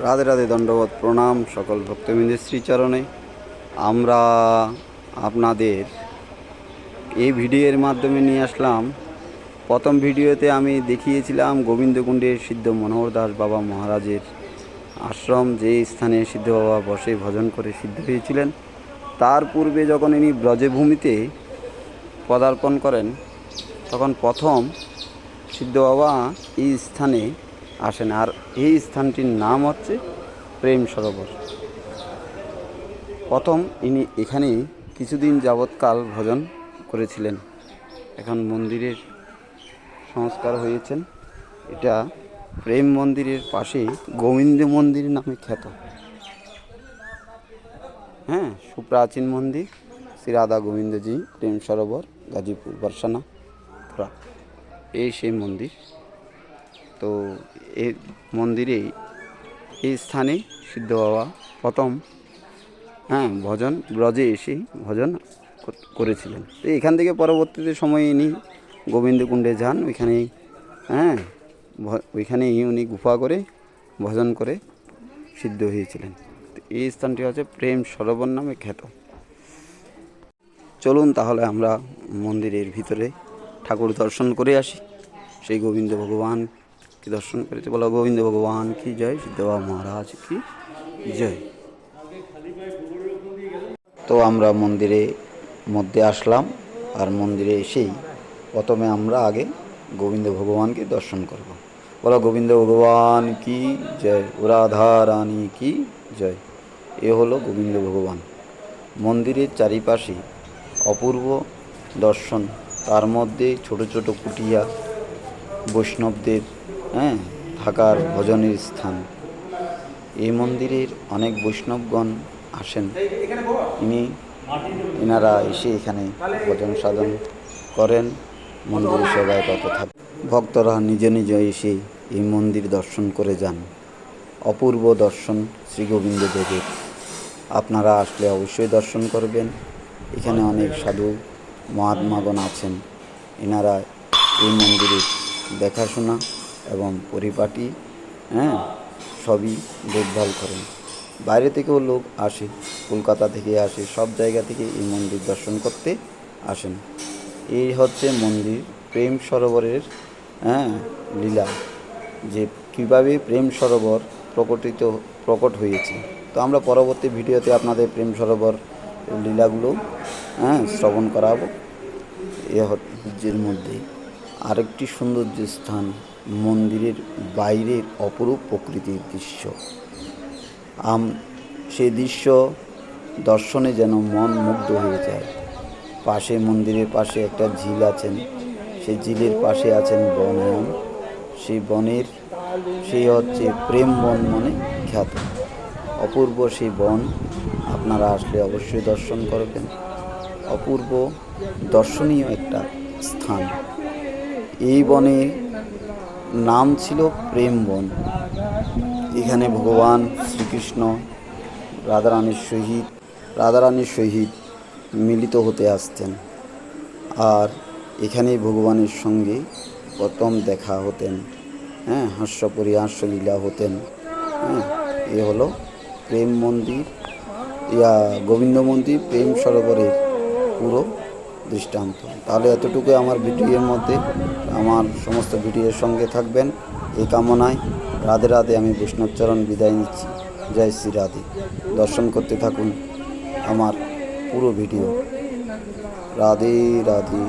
রাধে রাধে দণ্ডবোধ প্রণাম সকল ভক্তবৃন্দের শ্রীচরণে। আমরা আপনাদের এই ভিডিওর মাধ্যমে নিয়ে আসলাম। প্রথম ভিডিওতে আমি দেখিয়েছিলাম গোবিন্দকুণ্ডের সিদ্ধ মনোহর দাস বাবা মহারাজের আশ্রম, যে স্থানে সিদ্ধ বাবা বসে ভজন করে সিদ্ধ হয়েছিলেন। তার পূর্বে যখন ইনি ব্রজভূমিতে পদার্পণ করেন, তখন প্রথম সিদ্ধ বাবা এই স্থানে আসেন। আর এই স্থানটির নাম হচ্ছে প্রেম সরোবর। প্রথম ইনি এখানেই কিছুদিন যাবৎকাল ভজন করেছিলেন। এখন মন্দিরের সংস্কার হয়েছেন। এটা প্রেম মন্দিরের পাশেই গোবিন্দ মন্দির নামে খ্যাত। হ্যাঁ সুপ্রাচীন মন্দির, শ্রী রাধা গোবিন্দজি, প্রেম সরোবর, গাজীপুর, বর্ষানা এই সেই মন্দির। তো এই মন্দিরে এই স্থানে সিদ্ধ বাবা প্রথম হ্যাঁ ভজন, ব্রজে এসে ভজন করেছিলেন। তো এখান থেকে পরবর্তীতে সময়ে ইনি গোবিন্দকুণ্ডে যান, ওইখানে হ্যাঁ ওইখানেই উনি গুফা করে ভজন করে সিদ্ধ হয়েছিলেন। এই স্থানটি হচ্ছে প্রেম সরোবর নামে খ্যাত। চলুন তাহলে আমরা মন্দিরের ভিতরে ঠাকুর দর্শন করে আসি। সেই গোবিন্দ ভগবানকে দর্শন করেছে? বলো, গোবিন্দ ভগবান কি জয়? সিদ্ধবা মহারাজ কি জয়? তো আমরা মন্দিরে মধ্যে আসলাম, আর মন্দিরে এসেই প্রথমে আমরা আগে গোবিন্দ ভগবানকে দর্শন করব। বলো, গোবিন্দ ভগবান কি জয়? রাধা রানী কি জয়? এ হলো গোবিন্দ ভগবান। মন্দিরের চারিপাশে অপূর্ব দর্শন। তার মধ্যে ছোট ছোট কুটিয়া বৈষ্ণবদের হ্যাঁ থাকার ভজনের স্থান। এই মন্দিরের অনেক বৈষ্ণবগণ আসেন। ইনি এনারা এসে এখানে ভজন সাধন করেন, মন্দিরে সেবায় কত থাকে ভক্তরা নিজে নিজে এসে এই মন্দির দর্শন করে যান। অপূর্ব দর্শন শ্রী গোবিন্দ দেবের আপনারা আসলে অবশ্যই দর্শন করবেন। এখানে অনেক সাধু মহাত্মাগণ আছেন। এনারা এই মন্দিরের দেখাশোনা এবং পরিপাটি হ্যাঁ সবই দেখভাল করেন। বাইরে থেকেও লোক আসে, কলকাতা থেকে আসে, সব জায়গা থেকে এই মন্দির দর্শন করতে আসেন। এই হচ্ছে মন্দির প্রেম সরোবরের হ্যাঁ লীলা, যে কীভাবে প্রেম সরোবর প্রকটিত, প্রকট হয়েছে। তো আমরা পরবর্তী ভিডিওতে আপনাদের প্রেম সরোবর লীলাগুলো হ্যাঁ শ্রবণ করাবো। এ হচ্ছে মধ্যে আরেকটি সৌন্দর্য স্থান, মন্দিরের বাইরের অপরূপ প্রকৃতির দৃশ্য। আম সেই দৃশ্য দর্শনে যেন মন মুগ্ধ হয়ে যায়। পাশে মন্দিরের পাশে একটা ঝিল আছেন, সেই ঝিলের পাশে আছেন বন বনায়ন। সেই বনের সেই হচ্ছে প্রেম বন মনে খ্যাত। অপূর্ব সেই বন, আপনারা আসলে অবশ্যই দর্শন করবেন। অপূর্ব দর্শনীয় একটা স্থান। এই বনে নাম ছিল প্রেম বন। এখানে ভগবান শ্রীকৃষ্ণ রাধারানীর সহিত রাধারানীর সহিত মিলিত হতে আসতেন। আর এখানেই ভগবানের সঙ্গে প্রথম দেখা হতেন। হ্যাঁ হাস্যপরি হাস্যলীলা হতেন। হ্যাঁ এ হলো প্রেম মন্দির। ইয়া গোবিন্দ মন্দির, প্রেম সরোবরের পুরো দৃষ্টান্ত। তাহলে এতটুকু আমার ভিডিওর মধ্যে। আমার সমস্ত ভিডিওর সঙ্গে থাকবেন এই কামনায়। রাধে রাধে, আমি বৈষ্ণবচরণ বিদায় নিচ্ছি। জয় শ্রী রাধে। দর্শন করতে থাকুন আমার পুরো ভিডিও। রাধে রাধে।